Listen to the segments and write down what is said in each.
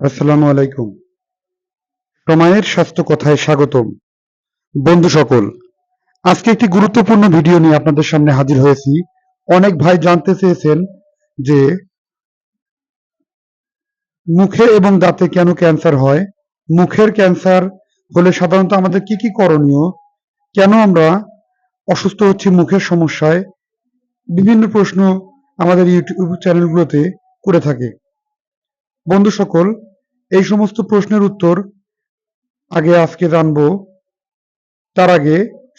আসসালামু আলাইকুম। সময়ের স্বাস্থ্য কথায় স্বাগতম। বন্ধু সকল, আজকে একটি গুরুত্বপূর্ণ ভিডিও নিয়ে আপনাদের সামনে হাজির হয়েছি। অনেক ভাই জানতে চেয়েছেন যে মুখে এবং দাঁতে কেন ক্যান্সার হয়? মুখের ক্যান্সার হলে সাধারণত আমাদের কি কি করণীয়? কেন আমরা অসুস্থ হচ্ছি মুখের সমস্যায়? বিভিন্ন প্রশ্ন আমাদের ইউটিউব চ্যানেলগুলোতে করে থাকে। বন্ধু সকল এই সমস্ত প্রশ্নের উত্তর আগে আজকে জানব। তার আগে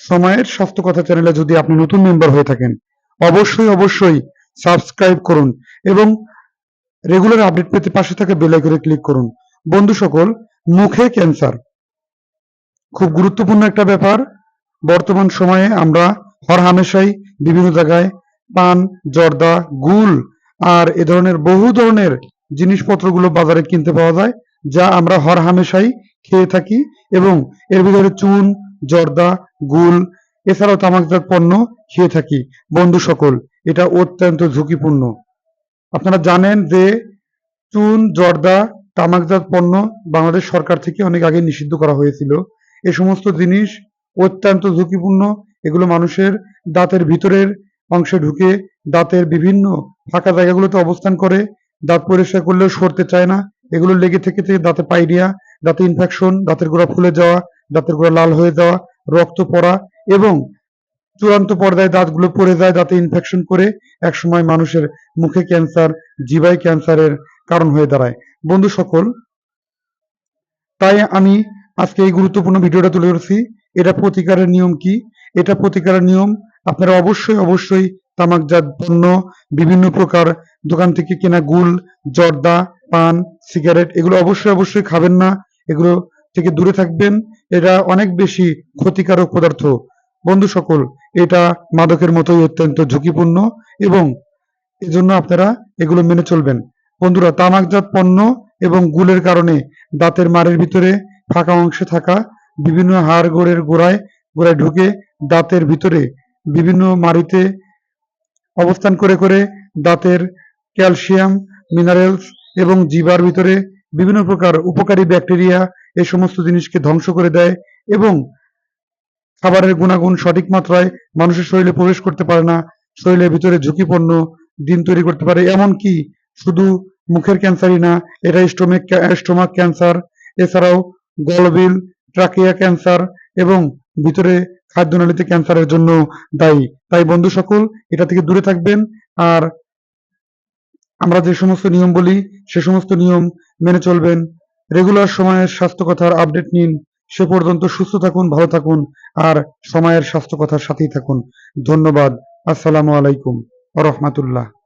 সময়ের স্বাস্থ্য কথা চ্যানেলে যদি আপনি নতুন মেম্বার হয়ে থাকেন, অবশ্যই অবশ্যই সাবস্ক্রাইব করুন এবং রেগুলার আপডেট পেতে পাশে থাকা বেল আইকনে ক্লিক করুন। বন্ধু সকল, মুখে ক্যান্সার খুব গুরুত্বপূর্ণ একটা ব্যাপার। বর্তমান সময়ে আমরা হরহামেশাই বিভিন্ন জায়গায় পান, জর্দা, গুল আর এ ধরনের বহু ধরনের জিনিসপত্রগুলো বাজারে কিনতে পাওয়া যায়, যা আমরা হরহামেশাই খেয়ে থাকি এবং এর ভিতরে চুন, জর্দা, গুল, এছাড়াও তামাকজাত পণ্য খেয়ে থাকি। বন্ধু সকল, এটা অত্যন্ত ঝুঁকিপূর্ণ। আপনারা জানেন যে চুন, জর্দা, তামাকজাত পণ্য বাংলাদেশ সরকার থেকে অনেক আগে নিষিদ্ধ করা হয়েছিল। এ সমস্ত জিনিস অত্যন্ত ঝুঁকিপূর্ণ। এগুলো মানুষের দাঁতের ভিতরের অংশে ঢুকে দাঁতের বিভিন্ন ফাঁকা জায়গাগুলোতে অবস্থান করে দাঁত পরিষ্কার করলেও সরতে চায় না। এগুলো লেগে থেকে থেকে দাঁতে পাইরিয়া, দাঁতে ইনফেকশন দাঁতের গোড়া ফুলে যাওয়া, দাঁতের গোড়া লাল হয়ে যাওয়া, রক্ত পড়া এবং চূড়ান্ত পর্যায়ে দাঁতগুলো পড়ে যায়, দাঁতে ইনফেকশন করে একসময় মানুষের মুখে ক্যান্সার জিবাই ক্যান্সারের কারণ হয়ে দাঁড়ায়। বন্ধু সকল, তাই আমি আজকে এই গুরুত্বপূর্ণ ভিডিওটা তুলে ধরছি। এটা প্রতিকারের নিয়ম কি? এটা প্রতিকারের নিয়ম আপনারা অবশ্যই অবশ্যই তামাকজাত পণ্য, বিভিন্ন প্রকার দোকান থেকে কেনা গুল জর্দা, পান, সিগারেট, এগুলো অবশ্যই অবশ্যই খাবেন না। এগুলো থেকে দূরে থাকবেন। এটা অনেক বেশি ক্ষতিকারক পদার্থ। বন্ধু সকল, এটা মাদকের মতোই অত্যন্ত ঝুঁকিপূর্ণ এবং এজন্য আপনারা এগুলো মেনে চলবেন। বন্ধুরা, তামাকজাত পণ্য এবং গুলের কারণে দাঁতের মারের ভিতরে ফাঁকা অংশে থাকা বিভিন্ন হাড় গোড়ের গোড়ায় গোড়ায় ঢুকে দাঁতের ভিতরে বিভিন্ন মাড়িতে অবস্থান করে করে দাঁতের ক্যালসিয়াম, মিনারেলস এবং জিবার ভিতরে বিভিন্ন প্রকার উপকারী ব্যাকটেরিয়া এই সমস্ত জিনিসকে ধ্বংস করে দেয় এবং খাবারের গুণাগুণ সঠিক মাত্রায় মানুষের শরীরে প্রবেশ করতে পারে না, শরীরের ভিতরে ঝুঁকিপূর্ণ দিন তৈরি করতে পারে। এমনকি শুধু মুখের ক্যান্সারই না, এটা স্টোমেক স্টোমাক ক্যান্সার, এছাড়াও গলবিল, ট্রাকিয়া ক্যান্সার এবং ভিতরে খাদ্যনালীতে ক্যান্সারের জন্য দায়ী। তাই বন্ধু সকল, এটা থেকে দূরে থাকবেন। আর আমরা যে সমস্ত নিয়ম বলি, সে সমস্ত নিয়ম মেনে চলবেন। রেগুলার সময়ের স্বাস্থ্য কথার আপডেট নিন। সে পর্যন্ত সুস্থ থাকুন, ভালো থাকুন। আর সময়ের স্বাস্থ্য কথার সাথেই থাকুন। ধন্যবাদ। আসসালামু আলাইকুম। রহমাতুল্লাহ